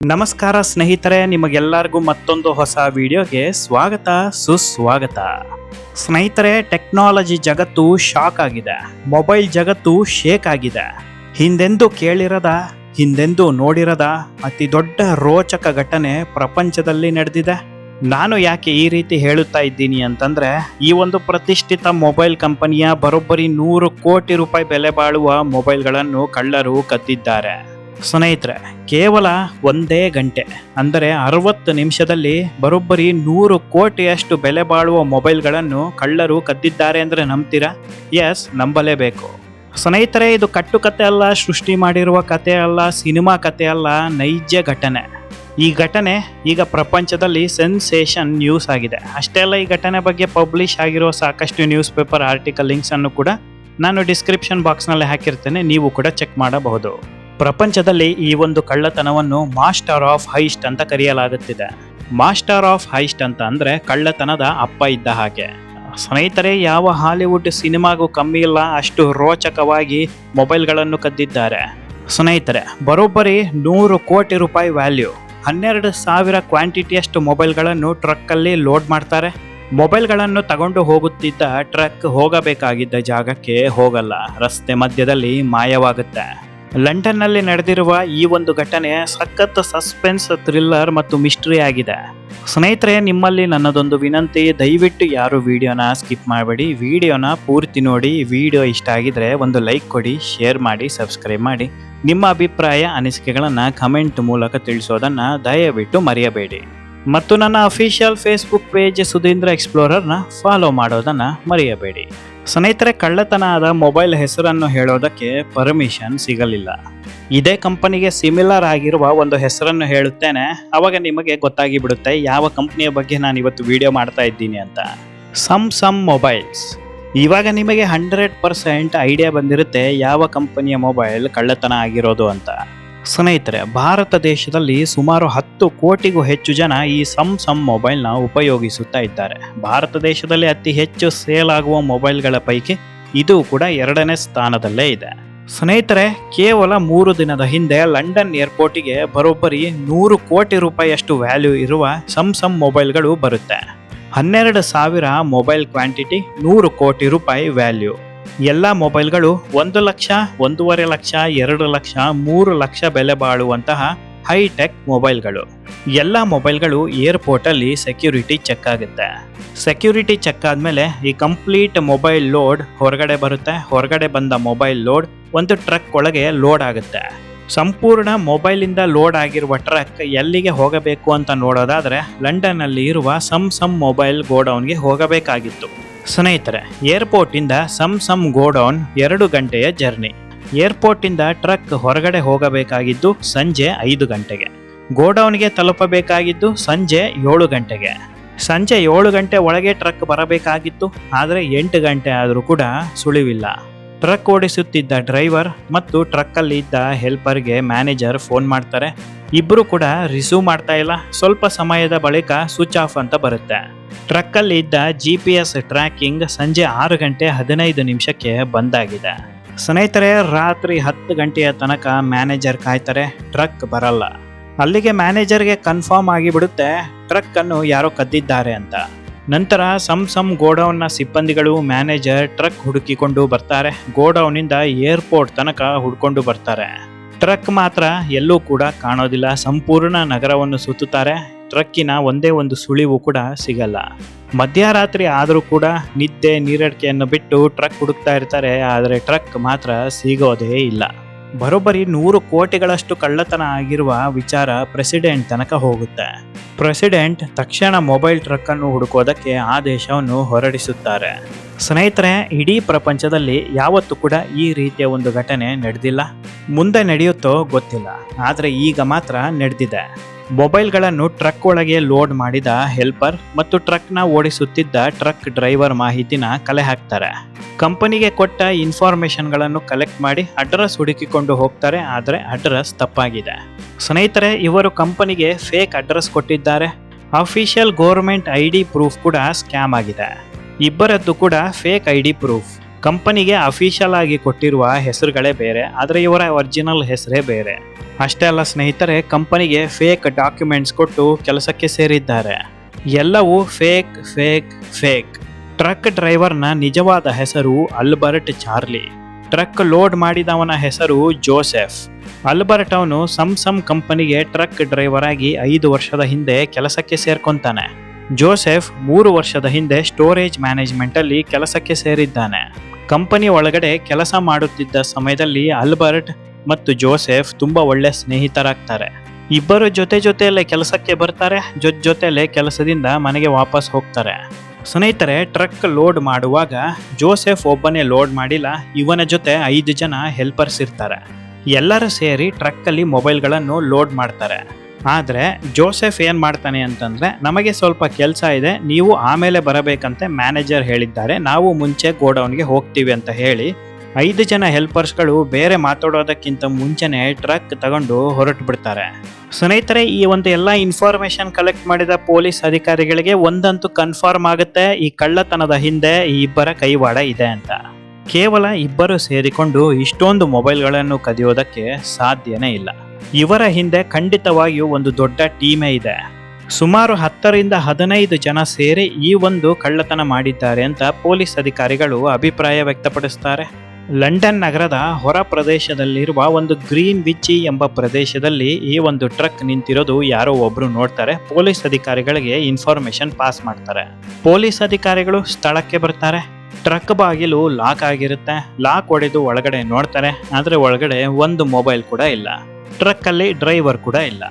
ನಮಸ್ಕಾರ ಸ್ನೇಹಿತರೆ, ನಿಮಗೆಲ್ಲರಿಗೂ ಮತ್ತೊಂದು ಹೊಸ ವಿಡಿಯೋಗೆ ಸ್ವಾಗತ, ಸುಸ್ವಾಗತ. ಸ್ನೇಹಿತರೆ, ಟೆಕ್ನಾಲಜಿ ಜಗತ್ತು ಶಾಕ್ ಆಗಿದೆ, ಮೊಬೈಲ್ ಜಗತ್ತು ಶೇಕ್ ಆಗಿದೆ. ಹಿಂದೆಂದೂ ಕೇಳಿರದ, ಹಿಂದೆಂದೂ ನೋಡಿರದ ಅತಿ ದೊಡ್ಡ ರೋಚಕ ಘಟನೆ ಪ್ರಪಂಚದಲ್ಲಿ ನಡೆದಿದೆ. ನಾನು ಯಾಕೆ ಈ ರೀತಿ ಹೇಳುತ್ತಾ ಇದ್ದೀನಿ ಅಂತಂದ್ರೆ, ಈ ಒಂದು ಪ್ರತಿಷ್ಠಿತ ಮೊಬೈಲ್ ಕಂಪನಿಯ ಬರೋಬ್ಬರಿ ನೂರು ಕೋಟಿ ರೂಪಾಯಿ ಬೆಲೆ ಬಾಳುವ ಮೊಬೈಲ್ಗಳನ್ನು ಕಳ್ಳರು ಕದ್ದಿದ್ದಾರೆ. ಸ್ನೇಹಿತರೆ, ಕೇವಲ ಒಂದೇ ಗಂಟೆ, ಅಂದರೆ ಅರವತ್ತು ನಿಮಿಷದಲ್ಲಿ ಬರೋಬ್ಬರಿ ನೂರು ಕೋಟಿಯಷ್ಟು ಬೆಲೆ ಬಾಳುವ ಮೊಬೈಲ್ಗಳನ್ನು ಕಳ್ಳರು ಕದ್ದಿದ್ದಾರೆ ಅಂದರೆ ನಂಬ್ತೀರಾ? ಎಸ್ ನಂಬಲೇಬೇಕು. ಸ್ನೇಹಿತರೆ, ಇದು ಕಟ್ಟುಕತೆ ಅಲ್ಲ, ಸೃಷ್ಟಿ ಮಾಡಿರುವ ಕತೆ ಅಲ್ಲ, ಸಿನಿಮಾ ಕತೆ ಅಲ್ಲ, ನೈಜ ಘಟನೆ. ಈ ಘಟನೆ ಈಗ ಪ್ರಪಂಚದಲ್ಲಿ ಸೆನ್ಸೇಷನ್ ನ್ಯೂಸ್ ಆಗಿದೆ. ಅಷ್ಟೇ ಅಲ್ಲ, ಈ ಘಟನೆ ಬಗ್ಗೆ ಪಬ್ಲಿಷ್ ಆಗಿರೋ ಸಾಕಷ್ಟು ನ್ಯೂಸ್ ಪೇಪರ್ ಆರ್ಟಿಕಲ್ ಲಿಂಕ್ಸ್ ಅನ್ನು ಕೂಡ ನಾನು ಡಿಸ್ಕ್ರಿಪ್ಷನ್ ಬಾಕ್ಸ್ನಲ್ಲಿ ಹಾಕಿರ್ತೇನೆ, ನೀವು ಕೂಡ ಚೆಕ್ ಮಾಡಬಹುದು. ಪ್ರಪಂಚದಲ್ಲಿ ಈ ಒಂದು ಕಳ್ಳತನವನ್ನು ಮಾಸ್ಟರ್ ಆಫ್ ಹೈಸ್ಟ್ ಅಂತ ಕರೆಯಲಾಗುತ್ತಿದೆ. ಮಾಸ್ಟರ್ ಆಫ್ ಹೈಸ್ಟ್ ಅಂತ ಅಂದರೆ ಕಳ್ಳತನದ ಅಪ್ಪ ಇದ್ದ ಹಾಗೆ. ಸ್ನೇಹಿತರೆ, ಯಾವ ಹಾಲಿವುಡ್ ಸಿನಿಮಾಗೂ ಕಮ್ಮಿ ಇಲ್ಲ, ಅಷ್ಟು ರೋಚಕವಾಗಿ ಮೊಬೈಲ್ಗಳನ್ನು ಕದ್ದಿದ್ದಾರೆ. ಸ್ನೇಹಿತರೆ, ಬರೋಬ್ಬರಿ ನೂರು ಕೋಟಿ ರೂಪಾಯಿ ವ್ಯಾಲ್ಯೂ. ಹನ್ನೆರಡು ಸಾವಿರ ಕ್ವಾಂಟಿಟಿಯಷ್ಟು ಮೊಬೈಲ್ಗಳನ್ನು ಟ್ರಕ್ಕಲ್ಲಿ ಲೋಡ್ ಮಾಡ್ತಾರೆ. ಮೊಬೈಲ್ಗಳನ್ನು ತಗೊಂಡು ಹೋಗುತ್ತಿದ್ದ ಟ್ರಕ್ ಹೋಗಬೇಕಾಗಿದ್ದ ಜಾಗಕ್ಕೆ ಹೋಗಲ್ಲ. ರಸ್ತೆ ಮಧ್ಯದಲ್ಲಿ ಮಾಯವಾಗುತ್ತೆ. ಲಂಡನ್ನಲ್ಲಿ ನಡೆದಿರುವ ಈ ಒಂದು ಘಟನೆ ಸಖತ್ ಸಸ್ಪೆನ್ಸ್, ಥ್ರಿಲ್ಲರ್ ಮತ್ತು ಮಿಸ್ಟ್ರಿ ಆಗಿದೆ. ಸ್ನೇಹಿತರೆ, ನಿಮ್ಮಲ್ಲಿ ನನ್ನದೊಂದು ವಿನಂತಿ, ದಯವಿಟ್ಟು ಯಾರು ವಿಡಿಯೋನ ಸ್ಕಿಪ್ ಮಾಡಬೇಡಿ. ವಿಡಿಯೋನ ಪೂರ್ತಿ ನೋಡಿ, ವಿಡಿಯೋ ಇಷ್ಟ ಆಗಿದ್ರೆ ಒಂದು ಲೈಕ್ ಕೊಡಿ, ಶೇರ್ ಮಾಡಿ, ಸಬ್ಸ್ಕ್ರೈಬ್ ಮಾಡಿ. ನಿಮ್ಮ ಅಭಿಪ್ರಾಯ, ಅನಿಸಿಕೆಗಳನ್ನು ಕಮೆಂಟ್ ಮೂಲಕ ತಿಳಿಸೋದನ್ನು ದಯವಿಟ್ಟು ಮರೆಯಬೇಡಿ. ಮತ್ತು ನನ್ನ ಅಫಿಷಿಯಲ್ ಫೇಸ್ಬುಕ್ ಪೇಜ್ ಸುಧೀಂದ್ರ ಎಕ್ಸ್ಪ್ಲೋರರ್ನ ಫಾಲೋ ಮಾಡೋದನ್ನು ಮರೆಯಬೇಡಿ. ಸ್ನೇಹಿತರೆ ಕಳ್ಳತನ ಆದ ಮೊಬೈಲ್ ಹೆಸರನ್ನು ಹೇಳೋದಕ್ಕೆ ಪರ್ಮಿಷನ್ ಸಿಗಲಿಲ್ಲ. ಇದೇ ಕಂಪನಿಗೆ ಸಿಮಿಲರ್ ಆಗಿರುವ ಒಂದು ಹೆಸರನ್ನು ಹೇಳುತ್ತೇನೆ. ಅವಾಗ ನಿಮಗೆ ಗೊತ್ತಾಗಿ ಬಿಡುತ್ತೆ ಯಾವ ಕಂಪ್ನಿಯ ಬಗ್ಗೆ ನಾನು ಇವತ್ತು ವಿಡಿಯೋ ಮಾಡ್ತಾ ಇದ್ದೀನಿ ಅಂತ. ಸಮ್ ಸಮ್ ಮೊಬೈಲ್ಸ್ ಇವಾಗ ನಿಮಗೆ ಹಂಡ್ರೆಡ್ ಪರ್ಸೆಂಟ್ ಐಡಿಯಾ ಬಂದಿರುತ್ತೆ, ಯಾವ ಕಂಪನಿಯ ಮೊಬೈಲ್ ಕಳ್ಳತನ ಆಗಿರೋದು ಅಂತ. ಸ್ನೇಹಿತರೆ, ಭಾರತ ದೇಶದಲ್ಲಿ ಸುಮಾರು ಹತ್ತು ಕೋಟಿಗೂ ಹೆಚ್ಚು ಜನ ಈ ಸಮ್ ಸಮ್ ಮೊಬೈಲ್ನ ಉಪಯೋಗಿಸುತ್ತಾ ಇದ್ದಾರೆ. ಭಾರತ ದೇಶದಲ್ಲಿ ಅತಿ ಹೆಚ್ಚು ಸೇಲ್ ಆಗುವ ಮೊಬೈಲ್ಗಳ ಪೈಕಿ ಇದು ಕೂಡ ಎರಡನೇ ಸ್ಥಾನದಲ್ಲೇ ಇದೆ. ಸ್ನೇಹಿತರೆ, ಕೇವಲ ಮೂರು ದಿನದ ಹಿಂದೆ ಲಂಡನ್ ಏರ್ಪೋರ್ಟಿಗೆ ಬರೋಬ್ಬರಿ ನೂರು ಕೋಟಿ ರೂಪಾಯಿಯಷ್ಟು ವ್ಯಾಲ್ಯೂ ಇರುವ ಸಮ್ ಸಮ್ ಮೊಬೈಲ್ಗಳು ಬರುತ್ತೆ. ಹನ್ನೆರಡು ಸಾವಿರ ಮೊಬೈಲ್ ಕ್ವಾಂಟಿಟಿ ನೂರು ಕೋಟಿ ರೂಪಾಯಿ ವ್ಯಾಲ್ಯೂ. ಎಲ್ಲ ಮೊಬೈಲ್ಗಳು ಒಂದು ಲಕ್ಷ, ಒಂದೂವರೆ ಲಕ್ಷ, ಎರಡು ಲಕ್ಷ, ಮೂರು ಲಕ್ಷ ಬೆಲೆ ಬಾಳುವಂತಹ ಹೈಟೆಕ್ ಮೊಬೈಲ್ಗಳು. ಎಲ್ಲ ಮೊಬೈಲ್ಗಳು ಏರ್ಪೋರ್ಟಲ್ಲಿ ಸೆಕ್ಯೂರಿಟಿ ಚೆಕ್ ಆಗುತ್ತೆ. ಸೆಕ್ಯೂರಿಟಿ ಚೆಕ್ ಆದಮೇಲೆ ಈ ಕಂಪ್ಲೀಟ್ ಮೊಬೈಲ್ ಲೋಡ್ ಹೊರಗಡೆ ಬರುತ್ತೆ. ಹೊರಗಡೆ ಬಂದ ಮೊಬೈಲ್ ಲೋಡ್ ಒಂದು ಟ್ರಕ್ ಒಳಗೆ ಲೋಡ್ ಆಗುತ್ತೆ. ಸಂಪೂರ್ಣ ಮೊಬೈಲಿಂದ ಲೋಡ್ ಆಗಿರುವ ಟ್ರಕ್ ಎಲ್ಲಿಗೆ ಹೋಗಬೇಕು ಅಂತ ನೋಡೋದಾದ್ರೆ ಲಂಡನ್ನಲ್ಲಿ ಇರುವ ಸಮ್ ಸಮ್ ಮೊಬೈಲ್ ಗೋಡೌನ್ಗೆ ಹೋಗಬೇಕಾಗಿತ್ತು. ಸ್ನೇಹಿತರೆ, ಏರ್ಪೋರ್ಟಿಂದ ಸಮ್ ಸಮ್ ಗೋಡೌನ್ ಎರಡು ಗಂಟೆಯ ಜರ್ನಿ. ಏರ್ಪೋರ್ಟಿಂದ ಟ್ರಕ್ ಹೊರಗಡೆ ಹೋಗಬೇಕಾಗಿದ್ದು ಸಂಜೆ ಐದು ಗಂಟೆಗೆ. ಗೋಡೌನ್ಗೆ ತಲುಪಬೇಕಾಗಿದ್ದು ಸಂಜೆ ಏಳು ಗಂಟೆಗೆ. ಸಂಜೆ ಏಳು ಗಂಟೆ ಒಳಗೆ ಟ್ರಕ್ ಬರಬೇಕಾಗಿತ್ತು, ಆದರೆ ಎಂಟು ಗಂಟೆ ಆದರೂ ಕೂಡ ಸುಳಿವಿಲ್ಲ. ಟ್ರಕ್ ಓಡಿಸುತ್ತಿದ್ದ ಡ್ರೈವರ್ ಮತ್ತು ಟ್ರಕ್ಕಲ್ಲಿ ಇದ್ದ ಹೆಲ್ಪರ್ಗೆ ಮ್ಯಾನೇಜರ್ ಫೋನ್ ಮಾಡ್ತಾರೆ. ಇಬ್ಬರು ಕೂಡ ರಿಸೀವ್ ಮಾಡ್ತಾ ಇಲ್ಲ. ಸ್ವಲ್ಪ ಸಮಯದ ಬಳಿಕ ಸ್ವಿಚ್ ಆಫ್ ಅಂತ ಬರುತ್ತೆ. ಟ್ರಕ್ಕಲ್ಲಿ ಇದ್ದ ಜಿ ಪಿ ಎಸ್ ಟ್ರ್ಯಾಕಿಂಗ್ ಸಂಜೆ ಆರು ಗಂಟೆ ಹದಿನೈದು ನಿಮಿಷಕ್ಕೆ ಬಂದಾಗಿದೆ ಸ್ನೇಹಿತರೆ, ರಾತ್ರಿ ಹತ್ತು ಗಂಟೆಯ ತನಕ ಮ್ಯಾನೇಜರ್ ಕಾಯ್ತಾರೆ. ಟ್ರಕ್ ಬರಲ್ಲ. ಅಲ್ಲಿಗೆ ಮ್ಯಾನೇಜರ್ಗೆ ಕನ್ಫರ್ಮ್ ಆಗಿಬಿಡುತ್ತೆ. ಟ್ರಕ್ ಅನ್ನು ಯಾರೋ ಕದ್ದಿದ್ದಾರೆ ಅಂತ. ನಂತರ ಸಮ್ ಸಮ್ ಗೋಡೌನ್ನ ಸಿಬ್ಬಂದಿಗಳು, ಮ್ಯಾನೇಜರ್, ಟ್ರಕ್ ಹುಡುಕಿಕೊಂಡು ಬರ್ತಾರೆ. ಗೋಡೌನಿಂದ ಏರ್ಪೋರ್ಟ್ ತನಕ ಹುಡ್ಕೊಂಡು ಬರ್ತಾರೆ. ಟ್ರಕ್ ಮಾತ್ರ ಎಲ್ಲೂ ಕೂಡ ಕಾಣೋದಿಲ್ಲ. ಸಂಪೂರ್ಣ ನಗರವನ್ನು ಸುತ್ತುತ್ತಾರೆ. ಟ್ರಕ್ಕಿನ ಒಂದೇ ಒಂದು ಸುಳಿವು ಕೂಡ ಸಿಗಲ್ಲ. ಮಧ್ಯರಾತ್ರಿ ಆದರೂ ಕೂಡ ನಿದ್ದೆ, ನೀರಡಿಕೆಯನ್ನು ಬಿಟ್ಟು ಟ್ರಕ್ ಹುಡುಕ್ತಾ ಇರ್ತಾರೆ. ಆದರೆ ಟ್ರಕ್ ಮಾತ್ರ ಸಿಗೋದೇ ಇಲ್ಲ. ಬರೋಬ್ಬರಿ ನೂರು ಕೋಟಿಗಳಷ್ಟು ಕಳ್ಳತನ ಆಗಿರುವ ವಿಚಾರ ಪ್ರೆಸಿಡೆಂಟ್ ತನಕ ಹೋಗುತ್ತೆ. ಪ್ರೆಸಿಡೆಂಟ್ ತಕ್ಷಣ ಮೊಬೈಲ್ ಟ್ರಕ್ ಅನ್ನು ಹುಡುಕೋದಕ್ಕೆ ಆದೇಶವನ್ನು ಹೊರಡಿಸುತ್ತಾರೆ. ಸ್ನೇಹಿತರೆ, ಇಡೀ ಪ್ರಪಂಚದಲ್ಲಿ ಯಾವತ್ತೂ ಕೂಡ ಈ ರೀತಿಯ ಒಂದು ಘಟನೆ ನಡೆದಿಲ್ಲ. ಮುಂದೆ ನಡೆಯುತ್ತೋ ಗೊತ್ತಿಲ್ಲ. ಆದರೆ ಈಗ ಮಾತ್ರ ನಡೆದಿದೆ. ಮೊಬೈಲ್ಗಳನ್ನು ಟ್ರಕ್ ಒಳಗೆ ಲೋಡ್ ಮಾಡಿದ ಹೆಲ್ಪರ್ ಮತ್ತು ಟ್ರಕ್ನ ಓಡಿಸುತ್ತಿದ್ದ ಟ್ರಕ್ ಡ್ರೈವರ್ ಮಾಹಿತಿನ ಕಲೆ ಹಾಕ್ತಾರೆ. ಕಂಪನಿಗೆ ಕೊಟ್ಟ ಇನ್ಫಾರ್ಮೇಶನ್ಗಳನ್ನು ಕಲೆಕ್ಟ್ ಮಾಡಿ ಅಡ್ರೆಸ್ ಹುಡುಕಿಕೊಂಡು ಹೋಗ್ತಾರೆ, ಆದರೆ ಅಡ್ರೆಸ್ ತಪ್ಪಾಗಿದೆ. ಸ್ನೇಹಿತರೆ, ಇವರು ಕಂಪನಿಗೆ ಫೇಕ್ ಅಡ್ರೆಸ್ ಕೊಟ್ಟಿದ್ದಾರೆ. Official government I D proof ಕೂಡ ಸ್ಕ್ಯಾಮ್ ಆಗಿದೆ. ಇಬ್ಬರದ್ದು ಕೂಡ ಫೇಕ್ ಐ ಡಿ ಪ್ರೂಫ್. ಕಂಪನಿಗೆ ಅಫಿಷಿಯಲ್ ಆಗಿ ಕೊಟ್ಟಿರುವ ಹೆಸರುಗಳೇ ಬೇರೆ, ಆದರೆ ಇವರ ಒರಿಜಿನಲ್ ಹೆಸರೇ ಬೇರೆ. ಅಷ್ಟೇ ಅಲ್ಲ ಸ್ನೇಹಿತರೆ, ಕಂಪನಿಗೆ ಫೇಕ್ ಡಾಕ್ಯುಮೆಂಟ್ಸ್ ಕೊಟ್ಟು ಕೆಲಸಕ್ಕೆ ಸೇರಿದ್ದಾರೆ. ಎಲ್ಲವೂ ಫೇಕ್ ಫೇಕ್ ಫೇಕ್ ಟ್ರಕ್ ಡ್ರೈವರ್ನ ನಿಜವಾದ ಹೆಸರು ಅಲ್ಬರ್ಟ್ ಚಾರ್ಲಿ. ಟ್ರಕ್ ಲೋಡ್ ಮಾಡಿದವನ ಹೆಸರು ಜೋಸೆಫ್. ಅಲ್ಬರ್ಟ್ ಅವನು ಸಮ್ಸಮ್ ಸಮ್ ಕಂಪನಿಗೆ ಟ್ರಕ್ ಡ್ರೈವರ್ ಆಗಿ ಐದು ವರ್ಷದ ಹಿಂದೆ ಕೆಲಸಕ್ಕೆ ಸೇರ್ಕೊಂತಾನೆ. ಜೋಸೆಫ್ ಮೂರು ವರ್ಷದ ಹಿಂದೆ ಸ್ಟೋರೇಜ್ ಮ್ಯಾನೇಜ್ಮೆಂಟ್ ಅಲ್ಲಿ ಕೆಲಸಕ್ಕೆ ಸೇರಿದ್ದಾನೆ. ಕಂಪನಿ ಒಳಗಡೆ ಕೆಲಸ ಮಾಡುತ್ತಿದ್ದ ಸಮಯದಲ್ಲಿ ಅಲ್ಬರ್ಟ್ ಮತ್ತು ಜೋಸೆಫ್ ತುಂಬಾ ಒಳ್ಳೆ ಸ್ನೇಹಿತರಾಗ್ತಾರೆ. ಇಬ್ಬರು ಜೊತೆ ಜೊತೆಯಲ್ಲೇ ಕೆಲಸಕ್ಕೆ ಬರ್ತಾರೆ, ಜೊತೆ ಜೊತೆಯಲ್ಲೇ ಕೆಲಸದಿಂದ ಮನೆಗೆ ವಾಪಸ್ ಹೋಗ್ತಾರೆ. ಸ್ನೇಹಿತರೆ, ಟ್ರಕ್ ಲೋಡ್ ಮಾಡುವಾಗ ಜೋಸೆಫ್ ಒಬ್ಬನೇ ಲೋಡ್ ಮಾಡಿಲ್ಲ, ಇವನ ಜೊತೆ ಐದು ಜನ ಹೆಲ್ಪರ್ಸ್ ಇರ್ತಾರೆ. ಎಲ್ಲರೂ ಸೇರಿ ಟ್ರಕ್ಕಲ್ಲಿ ಮೊಬೈಲ್ಗಳನ್ನು ಲೋಡ್ ಮಾಡ್ತಾರೆ. ಆದರೆ ಜೋಸೆಫ್ ಏನು ಮಾಡ್ತಾನೆ ಅಂತಂದರೆ, ನಮಗೆ ಸ್ವಲ್ಪ ಕೆಲಸ ಇದೆ, ನೀವು ಆಮೇಲೆ ಬರಬೇಕಂತೆ ಮ್ಯಾನೇಜರ್ ಹೇಳಿದ್ದಾರೆ. ನಾವು ಮುಂಚೆ ಗೋಡೌನ್ಗೆ ಹೋಗ್ತೀವಿ ಅಂತ ಹೇಳಿ ಐದು ಜನ ಹೆಲ್ಪರ್ಸ್ಗಳು ಬೇರೆ ಮಾತಾಡೋದಕ್ಕಿಂತ ಮುಂಚೆನೇ ಟ್ರಕ್ ತಗೊಂಡು ಹೊರಟು ಬಿಡ್ತಾರೆ ಸ್ನೇಹಿತರೆ, ಈ ಒಂದು ಎಲ್ಲ ಇನ್ಫಾರ್ಮೇಶನ್ ಕಲೆಕ್ಟ್ ಮಾಡಿದ ಪೊಲೀಸ್ ಅಧಿಕಾರಿಗಳಿಗೆ ಒಂದಂತೂ ಕನ್ಫರ್ಮ್ ಆಗುತ್ತೆ, ಈ ಕಳ್ಳತನದ ಹಿಂದೆ ಈ ಇಬ್ಬರ ಕೈವಾಡ ಇದೆ ಅಂತ. ಕೇವಲ ಇಬ್ಬರು ಸೇರಿಕೊಂಡು ಇಷ್ಟೊಂದು ಮೊಬೈಲ್ಗಳನ್ನು ಕದಿಯೋದಕ್ಕೆ ಸಾಧ್ಯನೇ ಇಲ್ಲ. ಇವರ ಹಿಂದೆ ಖಂಡಿತವಾಗಿಯೂ ಒಂದು ದೊಡ್ಡ ಟೀಮೇ ಇದೆ. ಸುಮಾರು ಹತ್ತರಿಂದ ಹದಿನೈದು ಜನ ಸೇರಿ ಈ ಒಂದು ಕಳ್ಳತನ ಮಾಡಿದ್ದಾರೆ ಅಂತ ಪೊಲೀಸ್ ಅಧಿಕಾರಿಗಳು ಅಭಿಪ್ರಾಯ ವ್ಯಕ್ತಪಡಿಸ್ತಾರೆ. ಲಂಡನ್ ನಗರದ ಹೊರ ಪ್ರದೇಶದಲ್ಲಿರುವ ಒಂದು ಗ್ರೀನ್ ವಿಚ್ಚಿ ಎಂಬ ಪ್ರದೇಶದಲ್ಲಿ ಈ ಒಂದು ಟ್ರಕ್ ನಿಂತಿರೋದು ಯಾರೋ ಒಬ್ರು ನೋಡ್ತಾರೆ. ಪೊಲೀಸ್ ಅಧಿಕಾರಿಗಳಿಗೆ ಇನ್ಫಾರ್ಮೇಶನ್ ಪಾಸ್ ಮಾಡ್ತಾರೆ. ಪೊಲೀಸ್ ಅಧಿಕಾರಿಗಳು ಸ್ಥಳಕ್ಕೆ ಬರ್ತಾರೆ. ಟ್ರಕ್ ಬಾಗಿಲು ಲಾಕ್ ಆಗಿರುತ್ತೆ. ಲಾಕ್ ಹೊಡೆದು ಒಳಗಡೆ ನೋಡ್ತಾರೆ. ಆದರೆ ಒಳಗಡೆ ಒಂದು ಮೊಬೈಲ್ ಕೂಡ ಇಲ್ಲ. ಟ್ರಕ್ ಅಲ್ಲಿ ಡ್ರೈವರ್ ಕೂಡ ಇಲ್ಲ.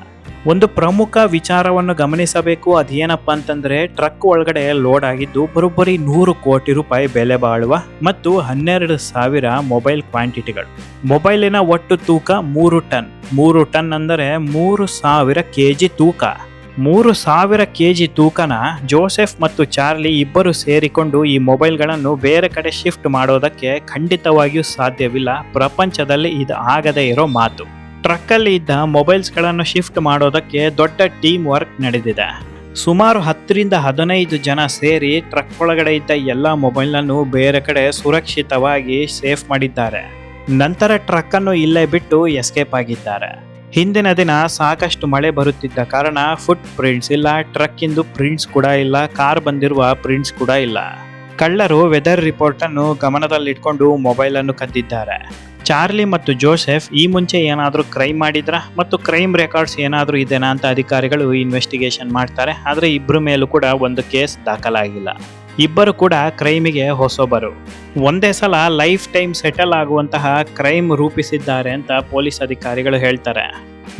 ಒಂದು ಪ್ರಮುಖ ವಿಚಾರವನ್ನು ಗಮನಿಸಬೇಕು ಅದೇನಪ್ಪ ಅಂತಂದ್ರೆ ಟ್ರಕ್ ಒಳಗಡೆ ಲೋಡ್ ಆಗಿದ್ದು ಬರೋಬ್ಬರಿ ನೂರು ಕೋಟಿ ರೂಪಾಯಿ ಬೆಲೆ ಬಾಳುವ ಮತ್ತು ಹನ್ನೆರಡು ಸಾವಿರ ಮೊಬೈಲ್ ಕ್ವಾಂಟಿಟಿಗಳು. ಮೊಬೈಲಿನ ಒಟ್ಟು ತೂಕ ಮೂರು ಟನ್. ಮೂರು ಟನ್ ಅಂದರೆ ಮೂರು ಸಾವಿರ ಕೆ ಜಿ ತೂಕ. ಮೂರು ಸಾವಿರ ಕೆ ಜಿ ತೂಕನ ಜೋಸೆಫ್ ಮತ್ತು ಚಾರ್ಲಿ ಇಬ್ಬರು ಸೇರಿಕೊಂಡು ಈ ಮೊಬೈಲ್ಗಳನ್ನು ಬೇರೆ ಕಡೆ ಶಿಫ್ಟ್ ಮಾಡೋದಕ್ಕೆ ಖಂಡಿತವಾಗಿಯೂ ಸಾಧ್ಯವಿಲ್ಲ. ಪ್ರಪಂಚದಲ್ಲಿ ಇದು ಆಗದೇ ಇರೋ ಮಾತು. ಟ್ರಕ್ಕಲ್ಲಿ ಇದ್ದ ಮೊಬೈಲ್ಸ್ಗಳನ್ನು ಶಿಫ್ಟ್ ಮಾಡೋದಕ್ಕೆ ದೊಡ್ಡ ಟೀಮ್ ವರ್ಕ್ ನಡೆದಿದೆ. ಸುಮಾರು ಹತ್ತರಿಂದ ಹದಿನೈದು ಜನ ಸೇರಿ ಟ್ರಕ್ ಒಳಗಡೆ ಇದ್ದ ಎಲ್ಲ ಮೊಬೈಲ್ನನ್ನು ಬೇರೆ ಕಡೆ ಸುರಕ್ಷಿತವಾಗಿ ಸೇಫ್ ಮಾಡಿದ್ದಾರೆ. ನಂತರ ಟ್ರಕ್ ಅನ್ನು ಇಲ್ಲೇ ಬಿಟ್ಟು ಎಸ್ಕೇಪ್ ಆಗಿದ್ದಾರೆ. ಹಿಂದಿನ ದಿನ ಸಾಕಷ್ಟು ಮಳೆ ಬರುತ್ತಿದ್ದ ಕಾರಣ ಫುಟ್ ಪ್ರಿಂಟ್ಸ್ ಇಲ್ಲ ಟ್ರಕ್ ಇಂದು ಪ್ರಿಂಟ್ಸ್ ಕೂಡ ಇಲ್ಲ, ಕಾರ್ ಬಂದಿರುವ ಪ್ರಿಂಟ್ಸ್ ಕೂಡ ಇಲ್ಲ. ಕಳ್ಳರು ವೆದರ್ ರಿಪೋರ್ಟ್ ಅನ್ನು ಗಮನದಲ್ಲಿಟ್ಕೊಂಡು ಮೊಬೈಲ್ ಅನ್ನು ಕದ್ದಿದ್ದಾರೆ. ಚಾರ್ಲಿ ಮತ್ತು ಜೋಸೆಫ್ ಈ ಮುಂಚೆ ಏನಾದರೂ ಕ್ರೈಮ್ ಮಾಡಿದ್ರ? ಮತ್ತು ಕ್ರೈಮ್ ರೆಕಾರ್ಡ್ಸ್ ಏನಾದರೂ ಇದೆನಾ ಅಂತ ಅಧಿಕಾರಿಗಳು ಇನ್ವೆಸ್ಟಿಗೇಷನ್ ಮಾಡ್ತಾರೆ. ಆದರೆ ಇಬ್ಬರ ಮೇಲೂ ಕೂಡ ಒಂದು ಕೇಸ್ ದಾಖಲಾಗಿಲ್ಲ. ಇಬ್ಬರು ಕೂಡ ಕ್ರೈಮಿಗೆ ಹೊಸೊಬ್ಬರು. ಒಂದೇ ಸಲ ಲೈಫ್ ಟೈಮ್ ಸೆಟಲ್ ಆಗುವಂತಹ ಕ್ರೈಮ್ ರೂಪಿಸಿದ್ದಾರೆ ಅಂತ ಪೊಲೀಸ್ ಅಧಿಕಾರಿಗಳು ಹೇಳ್ತಾರೆ.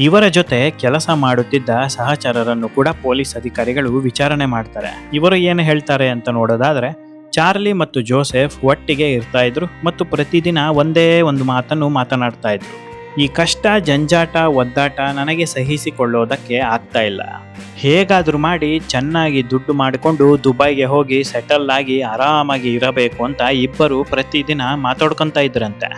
ಇವರ ಜೊತೆ ಕೆಲಸ ಮಾಡುತ್ತಿದ್ದ ಸಹಚರರನ್ನು ಕೂಡ ಪೊಲೀಸ್ ಅಧಿಕಾರಿಗಳು ವಿಚಾರಣೆ ಮಾಡ್ತಾರೆ. ಇವರು ಏನು ಹೇಳ್ತಾರೆ ಅಂತ ನೋಡೋದಾದ್ರೆ ಚಾರ್ಲಿ ಮತ್ತು ಜೋಸೆಫ್ ಒಟ್ಟಿಗೆ ಇರ್ತಾ ಇದ್ರು ಮತ್ತು ಪ್ರತಿದಿನ ಒಂದೇ ಒಂದು ಮಾತನ್ನು ಮಾತನಾಡ್ತಾ ಇದ್ರು. ಈ ಕಷ್ಟ, ಜಂಜಾಟ, ಒದ್ದಾಟ ನನಗೆ ಸಹಿಸಿಕೊಳ್ಳೋದಕ್ಕೆ ಆಗ್ತಾ ಇಲ್ಲ. ಹೇಗಾದರೂ ಮಾಡಿ ಚೆನ್ನಾಗಿ ದುಡ್ಡು ಮಾಡಿಕೊಂಡು ದುಬೈಗೆ ಹೋಗಿ ಸೆಟಲ್ ಆಗಿ ಆರಾಮಾಗಿ ಇರಬೇಕು ಅಂತ ಇಬ್ಬರು ಪ್ರತಿದಿನ ಮಾತಾಡ್ಕೊತಾ ಇದ್ರಂತೆ.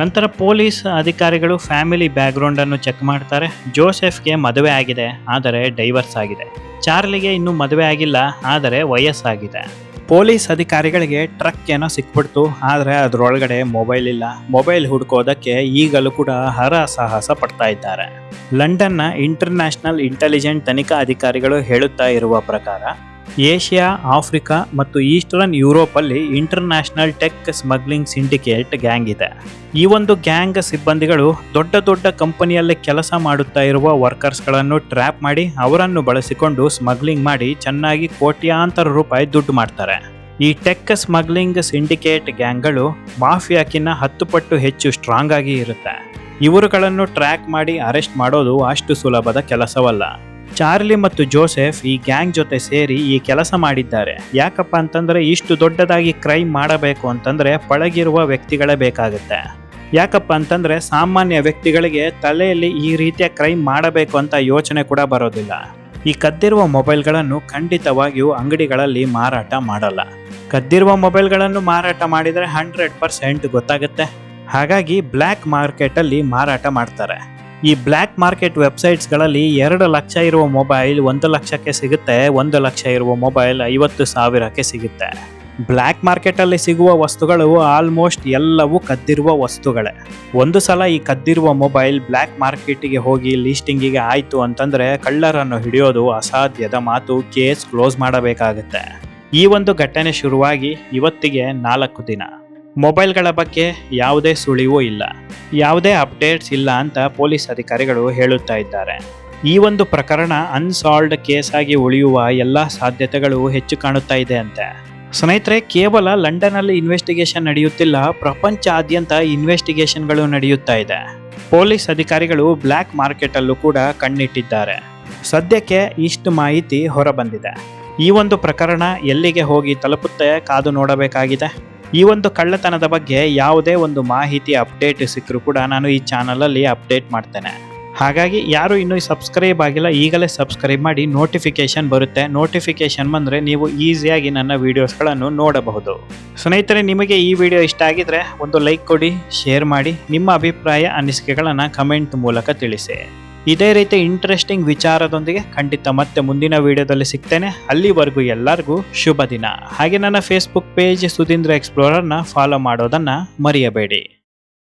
ನಂತರ ಪೊಲೀಸ್ ಅಧಿಕಾರಿಗಳು ಫ್ಯಾಮಿಲಿ ಬ್ಯಾಕ್ಗ್ರೌಂಡ್ ಅನ್ನು ಚೆಕ್ ಮಾಡ್ತಾರೆ. ಜೋಸೆಫ್ಗೆ ಮದುವೆ ಆಗಿದೆ, ಆದರೆ ಡೈವರ್ಸ್ ಆಗಿದೆ. ಚಾರ್ಲಿಗೆ ಇನ್ನೂ ಮದುವೆ ಆಗಿಲ್ಲ, ಆದರೆ ವಯಸ್ಸಾಗಿದೆ. ಪೊಲೀಸ್ ಅಧಿಕಾರಿಗಳಿಗೆ ಟ್ರಕ್ ಏನೋ ಸಿಕ್ಬಿಡ್ತು, ಆದರೆ ಅದರೊಳಗಡೆ ಮೊಬೈಲ್ ಇಲ್ಲ. ಮೊಬೈಲ್ ಹುಡುಕೋದಕ್ಕೆ ಈಗಲೂ ಕೂಡ ಹರ ಸಾಹಸ ಪಡ್ತಾ ಇದ್ದಾರೆ. ಲಂಡನ್ನ ಇಂಟರ್ನ್ಯಾಷನಲ್ ಇಂಟೆಲಿಜೆಂಟ್ ತನಿಖಾ ಅಧಿಕಾರಿಗಳು ಹೇಳುತ್ತಾ ಇರುವ ಪ್ರಕಾರ ಏಷ್ಯಾ, ಆಫ್ರಿಕಾ ಮತ್ತು eastern ಯುರೋಪಲ್ಲಿ international tech smuggling syndicate gang ಇದೆ. ಈ ಒಂದು ಗ್ಯಾಂಗ್ ಸಿಬ್ಬಂದಿಗಳು ದೊಡ್ಡ ದೊಡ್ಡ ಕಂಪನಿಯಲ್ಲಿ ಕೆಲಸ ಮಾಡುತ್ತಾ ಇರುವ ವರ್ಕರ್ಸ್ಗಳನ್ನು ಟ್ರ್ಯಾಪ್ ಮಾಡಿ ಅವರನ್ನು ಬಳಸಿಕೊಂಡು ಸ್ಮಗ್ಲಿಂಗ್ ಮಾಡಿ ಚೆನ್ನಾಗಿ ಕೋಟ್ಯಾಂತರ ರೂಪಾಯಿ ದುಡ್ಡು ಮಾಡ್ತಾರೆ. ಈ ಟೆಕ್ ಸ್ಮಗ್ಲಿಂಗ್ ಸಿಂಡಿಕೇಟ್ ಗ್ಯಾಂಗ್ಗಳು ಮಾಫಿಯಾಕಿನ್ನ ಹತ್ತು ಪಟ್ಟು ಹೆಚ್ಚು ಸ್ಟ್ರಾಂಗ್ ಆಗಿ ಇರುತ್ತೆ. ಇವರುಗಳನ್ನು ಟ್ರ್ಯಾಕ್ ಮಾಡಿ ಅರೆಸ್ಟ್ ಮಾಡೋದು ಅಷ್ಟು ಸುಲಭದ ಕೆಲಸವಲ್ಲ. ಚಾರ್ಲಿ ಮತ್ತು ಜೋಸೆಫ್ ಈ ಗ್ಯಾಂಗ್ ಜೊತೆ ಸೇರಿ ಈ ಕೆಲಸ ಮಾಡಿದ್ದಾರೆ. ಯಾಕಪ್ಪ ಅಂತಂದ್ರೆ ಇಷ್ಟು ದೊಡ್ಡದಾಗಿ ಕ್ರೈಮ್ ಮಾಡಬೇಕು ಅಂತಂದ್ರೆ ಪಳಗಿರುವ ವ್ಯಕ್ತಿಗಳೇ ಬೇಕಾಗುತ್ತೆ. ಯಾಕಪ್ಪ ಅಂತಂದ್ರೆ ಸಾಮಾನ್ಯ ವ್ಯಕ್ತಿಗಳಿಗೆ ತಲೆಯಲ್ಲಿ ಈ ರೀತಿಯ ಕ್ರೈಮ್ ಮಾಡಬೇಕು ಅಂತ ಯೋಚನೆ ಕೂಡ ಬರೋದಿಲ್ಲ. ಈ ಕದ್ದಿರುವ ಮೊಬೈಲ್ಗಳನ್ನು ಖಂಡಿತವಾಗಿಯೂ ಅಂಗಡಿಗಳಲ್ಲಿ ಮಾರಾಟ ಮಾಡಲ್ಲ. ಕದ್ದಿರುವ ಮೊಬೈಲ್ಗಳನ್ನು ಮಾರಾಟ ಮಾಡಿದರೆ ಹಂಡ್ರೆಡ್ ಪರ್ಸೆಂಟ್ ಗೊತ್ತಾಗುತ್ತೆ. ಹಾಗಾಗಿ ಬ್ಲ್ಯಾಕ್ ಮಾರ್ಕೆಟಲ್ಲಿ ಮಾರಾಟ ಮಾಡ್ತಾರೆ. ಈ ಬ್ಲ್ಯಾಕ್ ಮಾರ್ಕೆಟ್ ವೆಬ್ಸೈಟ್ಸ್ಗಳಲ್ಲಿ ಎರಡು ಲಕ್ಷ ಇರುವ ಮೊಬೈಲ್ ಒಂದು ಲಕ್ಷಕ್ಕೆ ಸಿಗುತ್ತೆ, ಒಂದು ಲಕ್ಷ ಇರುವ ಮೊಬೈಲ್ ಐವತ್ತು ಸಾವಿರಕ್ಕೆ ಸಿಗುತ್ತೆ. ಬ್ಲ್ಯಾಕ್ ಮಾರ್ಕೆಟಲ್ಲಿ ಸಿಗುವ ವಸ್ತುಗಳು ಆಲ್ಮೋಸ್ಟ್ ಎಲ್ಲವೂ ಕದ್ದಿರುವ ವಸ್ತುಗಳೇ. ಒಂದು ಸಲ ಈ ಕದ್ದಿರುವ ಮೊಬೈಲ್ ಬ್ಲ್ಯಾಕ್ ಮಾರ್ಕೆಟಿಗೆ ಹೋಗಿ ಲೀಸ್ಟಿಂಗಿಗೆ ಆಯಿತು ಅಂತಂದ್ರೆ ಕಳ್ಳರನ್ನು ಹಿಡಿಯೋದು ಅಸಾಧ್ಯದ ಮಾತು, ಕೇಸ್ ಕ್ಲೋಸ್ ಮಾಡಬೇಕಾಗುತ್ತೆ. ಈ ಒಂದು ಘಟನೆ ಶುರುವಾಗಿ ಇವತ್ತಿಗೆ ನಾಲ್ಕು ದಿನ. ಮೊಬೈಲ್ಗಳ ಬಗ್ಗೆ ಯಾವುದೇ ಸುಳಿವೂ ಇಲ್ಲ. ಯಾವುದೇ ಅಪ್ಡೇಟ್ಸ್ ಇಲ್ಲ ಅಂತ ಪೊಲೀಸ್ ಅಧಿಕಾರಿಗಳು ಹೇಳುತ್ತಾ ಇದ್ದಾರೆ. ಈ ಒಂದು ಪ್ರಕರಣ ಅನ್ಸಾಲ್ವ್ಡ್ ಕೇಸ್ ಆಗಿ ಉಳಿಯುವ ಎಲ್ಲ ಸಾಧ್ಯತೆಗಳು ಹೆಚ್ಚು ಕಾಣುತ್ತಾ ಇದೆ ಅಂತೆ. ಸ್ನೇಹಿತರೆ, ಕೇವಲ ಲಂಡನ್ನಲ್ಲಿ ಇನ್ವೆಸ್ಟಿಗೇಷನ್ ನಡೆಯುತ್ತಿಲ್ಲ, ಪ್ರಪಂಚಾದ್ಯಂತ ಇನ್ವೆಸ್ಟಿಗೇಷನ್ಗಳು ನಡೆಯುತ್ತಾ ಇದೆ. ಪೊಲೀಸ್ ಅಧಿಕಾರಿಗಳು ಬ್ಲ್ಯಾಕ್ ಮಾರ್ಕೆಟಲ್ಲೂ ಕೂಡ ಕಣ್ಣಿಟ್ಟಿದ್ದಾರೆ. ಸದ್ಯಕ್ಕೆ ಇಷ್ಟು ಮಾಹಿತಿ ಹೊರಬಂದಿದೆ. ಈ ಒಂದು ಪ್ರಕರಣ ಎಲ್ಲಿಗೆ ಹೋಗಿ ತಲುಪುತ್ತೆ ಕಾದು ನೋಡಬೇಕಾಗಿದೆ. ಈ ಒಂದು ಕಳ್ಳತನದ ಬಗ್ಗೆ ಯಾವುದೇ ಒಂದು ಮಾಹಿತಿ ಅಪ್ಡೇಟ್ ಸಿಕ್ಕರೂ ಕೂಡ ನಾನು ಈ ಚಾನಲಲ್ಲಿ ಅಪ್ಡೇಟ್ ಮಾಡ್ತೇನೆ. ಹಾಗಾಗಿ ಯಾರು ಇನ್ನೂ ಸಬ್ಸ್ಕ್ರೈಬ್ ಆಗಿಲ್ಲ, ಈಗಲೇ ಸಬ್ಸ್ಕ್ರೈಬ್ ಮಾಡಿ ನೋಟಿಫಿಕೇಶನ್ ಬರುತ್ತೆ. ನೋಟಿಫಿಕೇಶನ್ ಬಂದರೆ ನೀವು ಈಸಿಯಾಗಿ ನನ್ನ ವೀಡಿಯೋಸ್ಗಳನ್ನು ನೋಡಬಹುದು. ಸ್ನೇಹಿತರೆ, ನಿಮಗೆ ಈ ವಿಡಿಯೋ ಇಷ್ಟ ಆಗಿದ್ರೆ ಒಂದು ಲೈಕ್ ಕೊಡಿ ಶೇರ್ ಮಾಡಿ, ನಿಮ್ಮ ಅಭಿಪ್ರಾಯ, ಅನಿಸಿಕೆಗಳನ್ನು ಕಮೆಂಟ್ ಮೂಲಕ ತಿಳಿಸಿ. ಇದೇ ರೀತಿ ಇಂಟ್ರೆಸ್ಟಿಂಗ್ ವಿಚಾರದೊಂದಿಗೆ ಖಂಡಿತ ಮತ್ತೆ ಮುಂದಿನ ವಿಡಿಯೋದಲ್ಲಿ ಸಿಗ್ತೇನೆ. ಅಲ್ಲಿವರೆಗೂ ಎಲ್ಲರಿಗೂ ಶುಭ ದಿನ. ಹಾಗೆ ನನ್ನ ಫೇಸ್ಬುಕ್ ಪೇಜ್ ಸುಧೀಂದ್ರ ಎಕ್ಸ್ಪ್ಲೋರರ್ನ ಫಾಲೋ ಮಾಡೋದನ್ನು ಮರೆಯಬೇಡಿ.